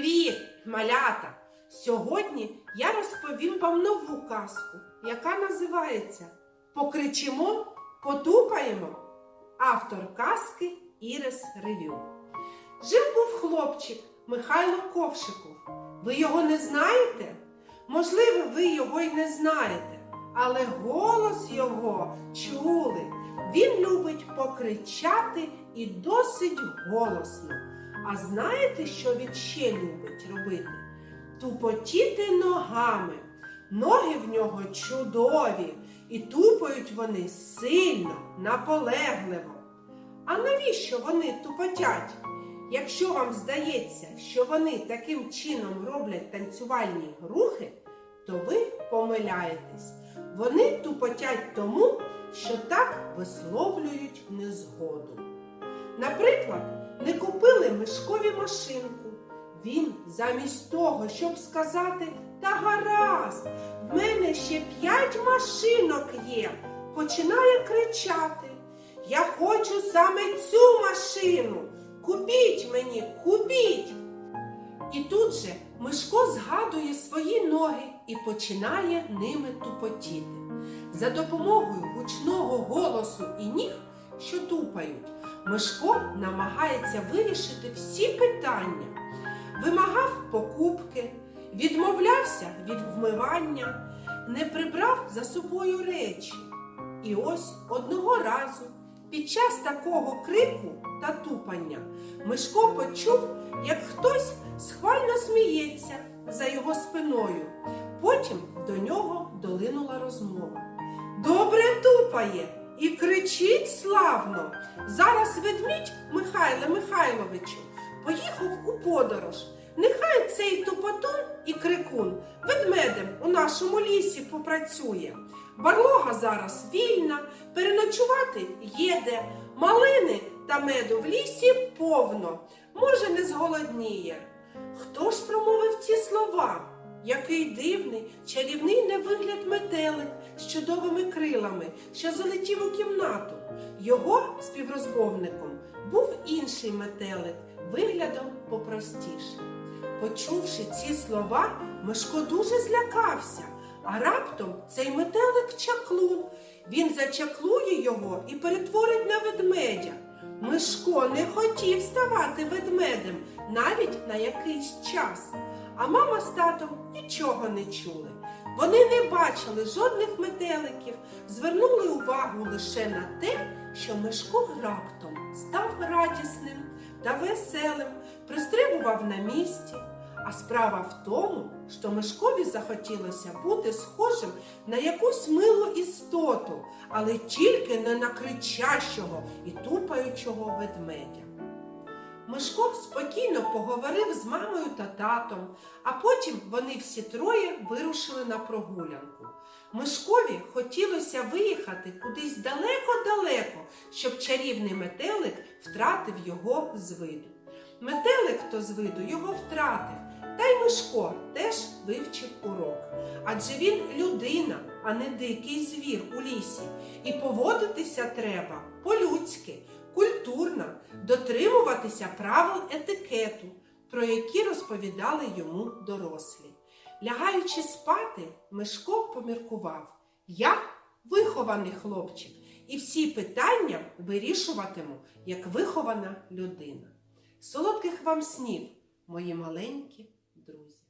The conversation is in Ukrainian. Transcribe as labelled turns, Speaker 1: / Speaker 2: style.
Speaker 1: Привіт, малята! Сьогодні я розповім вам нову казку, яка називається Покричимо, потупаємо. Автор казки Ірис Ревю. Жив був хлопчик Михайло Ковшиков. Ви його не знаєте? Можливо, ви його й не знаєте, але голос його чули. Він любить покричати і досить голосно. А знаєте, що він ще любить робити? Тупотіти ногами. Ноги в нього чудові, і тупають вони сильно, наполегливо. А навіщо вони тупотять? Якщо вам здається, що вони таким чином роблять танцювальні рухи, то ви помиляєтесь. Вони тупотять тому, що так висловлюють незгоду. Наприклад, не купили мишкові машинку. Він замість того, щоб сказати та гаразд, в мене ще п'ять машинок є, починає кричати. Я хочу саме цю машину. Купіть мені, купіть. І тут же Мишко згадує свої ноги і починає ними тупотіти. За допомогою гучного голосу і ніг, що тупають, Мишко намагається вирішити всі питання, вимагав покупки, відмовлявся від вмивання, не прибрав за собою речі. І ось одного разу, під час такого крику та тупання, Мишко почув, як хтось схвально сміється за його спиною. Потім до нього долинула розмова. Добре тупає і кричить славно. Зараз ведмідь Михайле Михайловичу поїхав у подорож. Нехай цей тупотун і крикун ведмедем у нашому лісі попрацює. Барлога зараз вільна, переночувати їде, малини та меду в лісі повно, може, не зголодніє. Хто ж промовив ці слова? Який дивний, чарівний на вигляд метелик з чудовими крилами, що залетів у кімнату. Його співрозмовником був інший метелик, виглядом попростіше. Почувши ці слова, Мишко дуже злякався, а раптом цей метелик чаклун. Він зачаклує його і перетворить на ведмедя. Мишко не хотів ставати ведмедем навіть на якийсь час. А мама з татом нічого не чули. Вони не бачили жодних метеликів, звернули увагу лише на те, що Мишко раптом став радісним та веселим, пристрибував на місці. А справа в тому, що Мишкові захотілося бути схожим на якусь милу істоту, але тільки не на кричащого і тупаючого ведмедя. Мишко спокійно поговорив з мамою та татом, а потім вони всі троє вирушили на прогулянку. Мишкові хотілося виїхати кудись далеко-далеко, щоб чарівний метелик втратив його з виду. Метелик то з виду його втратив, та й Мишко теж вивчив урок. Адже він людина, а не дикий звір у лісі, і поводитися треба по-людськи, культурно, дотримуватися правил етикету, про які розповідали йому дорослі. Лягаючи спати, Мишко поміркував: Я вихований хлопчик, і всі питання вирішуватиму як вихована людина. Солодких вам снів, мої маленькі друзі!